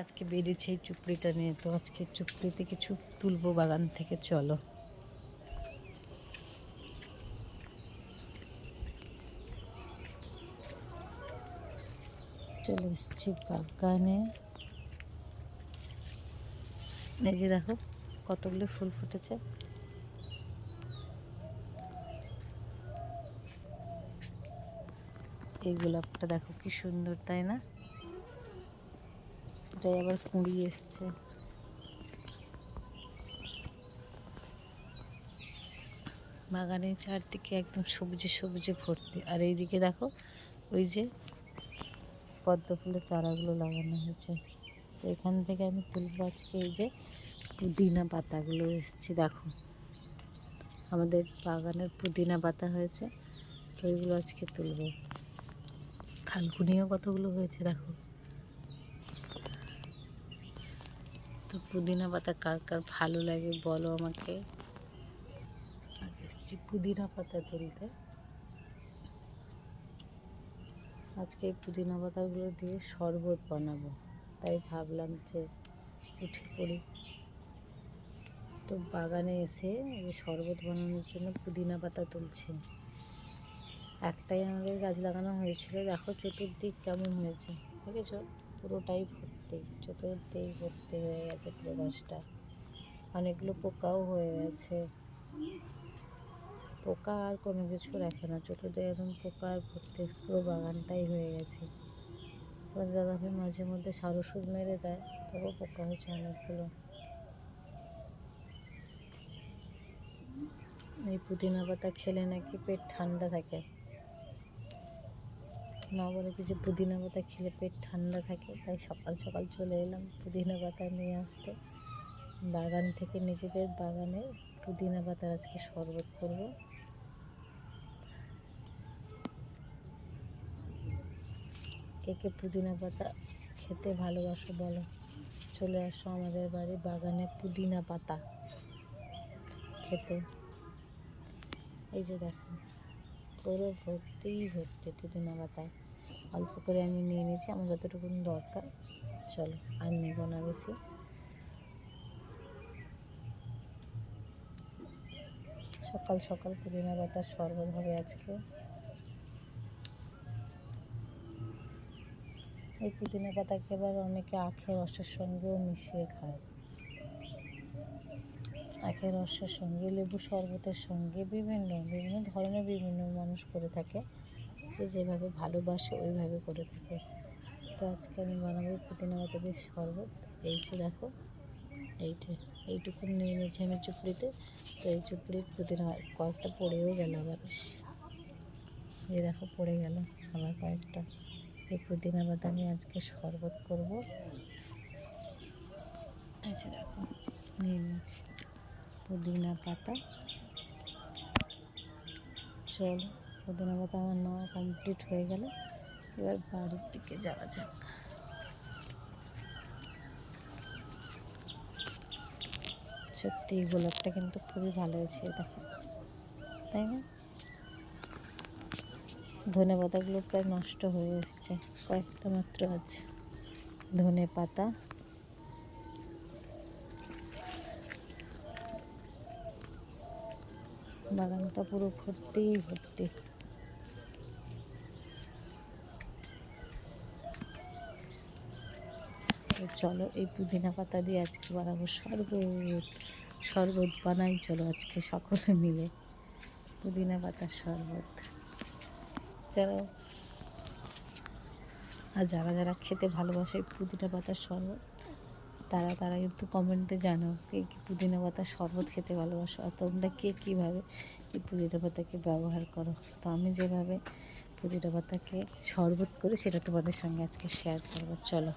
আজকে বেরিয়েছে এই চুপড়িটা নিয়ে, তো আজকে চুপড়িতে কিছু তুলবো বাগান থেকে, চলো। চলে এসেছি বাগানে। এই যে দেখো, কতগুলো ফুল ফুটেছে। এই গোলাপটা দেখো কি সুন্দর, তাই না? এটাই আবার কুঁড়ি এসছে। বাগানের চারদিকে একদম সবুজে সবুজে ভর্তি। আর এইদিকে দেখো, ওই যে পদ্ম ফুলের চারাগুলো লাগানো হয়েছে। এখান থেকে আমি তুলবো আজকে এই যে পুদিনা পাতাগুলো এসছে, দেখো। আমাদের বাগানের পুদিনা পাতা হয়েছে, তো ওইগুলো আজকে তুলবো। থালকুনিও কতগুলো হয়েছে, দেখো। তো পুদিনা পাতা কার কার ভালো লাগে বলো আমাকে। আজ এসছি পুদিনা পাতা তুলতে। আজকে এই পুদিনা পাতাগুলো দিয়ে শরবত বানাবো। তাই ভাবলাম যে উঠে পড়ি। তো বাগানে এসে শরবত বানানোর জন্য পুদিনা পাতা তুলছি। একটাই আমাদের গাছ লাগানো হয়েছিল। দেখো চতুর্দিক কেমন হয়েছে। দেখেছ? পুরোটাই ভর্তি চতুর্দিক ভর্তি হয়ে গেছে পুরো গাছটা। অনেকগুলো পোকাও হয়ে গেছে। পোকা আর কোনো কিছু রাখে না। চতুর্দিকে একদম পোকা আর ভর্তি, পুরো বাগানটাই হয়ে গেছে। দাদাকে মাঝে মধ্যে সার ওষুধ মেরে দেয়, তবু পোকা হয়েছে অনেকগুলো। এই পুদিনা পাতা খেলে নাকি পেট ঠান্ডা থাকে। মা বলে কি যে পুদিনা পাতা খেলে পেট ঠান্ডা থাকে, তাই সকাল সকাল চলে এলাম পুদিনা পাতা নিয়ে আসতে। বাগান থেকে নিজেদের বাগানে পুদিনা পাতার আজকে শরবত করব। কে কে পুদিনা পাতা খেতে ভালোবাসো বলো? চলে আসো আমাদের বাড়ি বাগানে পুদিনা পাতা খেতে। এই যে দেখো। পুরো ভর্তিই ভর্তি পুদিনা পাতায় অল্প করে আমি নিয়ে নিয়েছি, আমার যতটুকু দরকার, চলো, আর নেব না বেশি। সকাল সকাল পুদিনা পাতার শরবত হবে আজকে। এই পুদিনা পাতাকে এবার অনেকে আখের রসের সঙ্গেও মিশিয়ে খায়। আখের রসের সঙ্গে, লেবু শরবতের সঙ্গে বিভিন্ন বিভিন্ন ধরনের বিভিন্ন মানুষ করে থাকে। যে যেভাবে ভালোবাসে ওইভাবে করে থাকে। তো আজকে আমি বানাবো পুদিনা পাতা দিয়ে শরবত। এই যে দেখো, এই যে, এইটুকু নিয়ে নিয়েছি আমি চুপড়িতে। তো এই চুপড়ির পুদিনা কয়েকটা পড়েও গেল আবার। এই দেখো পড়ে গেল আবার কয়েকটা। এই পুদিনা পাতা আমি আজকে শরবত করব। এই যে দেখো, নিয়ে নিয়েছি। পুদিনা পাতা। চল, পুদিনা পাতা আমার নেওয়া কমপ্লিট হয়ে গেল। এবার বাড়ির দিকে যাওয়া যাক। সত্যি, গোলাপটা কিন্তু খুবই ভালো হয়েছে, দেখো। তাই না? ধনে পাতাগুলো প্রায় নষ্ট হয়ে এসছে। কয়েকটা মাত্র আছে। ধনে পাতা বাগানটা পুরো ভর্তি তো চলো এই পুদিনা পাতা দিয়ে আজকে বানাবো শরবত। শরবত বানাই, চলো আজকে সকলে মিলে পুদিনা পাতার শরবত। চলো। আর যারা যারা খেতে ভালোবাসে পুদিনা পাতার শরবত তারা তারা কিন্তু কমেন্টে জানো কে কী পুদিনা পাতার শরবত খেতে ভালোবাসো আর তোমরা কে কীভাবে এই পুদিনা পাতাকে ব্যবহার করো। তো আমি যেভাবে পুদিনা পাতাকে শরবত করি সেটা তোমাদের সঙ্গে আজকে শেয়ার করব। চলো।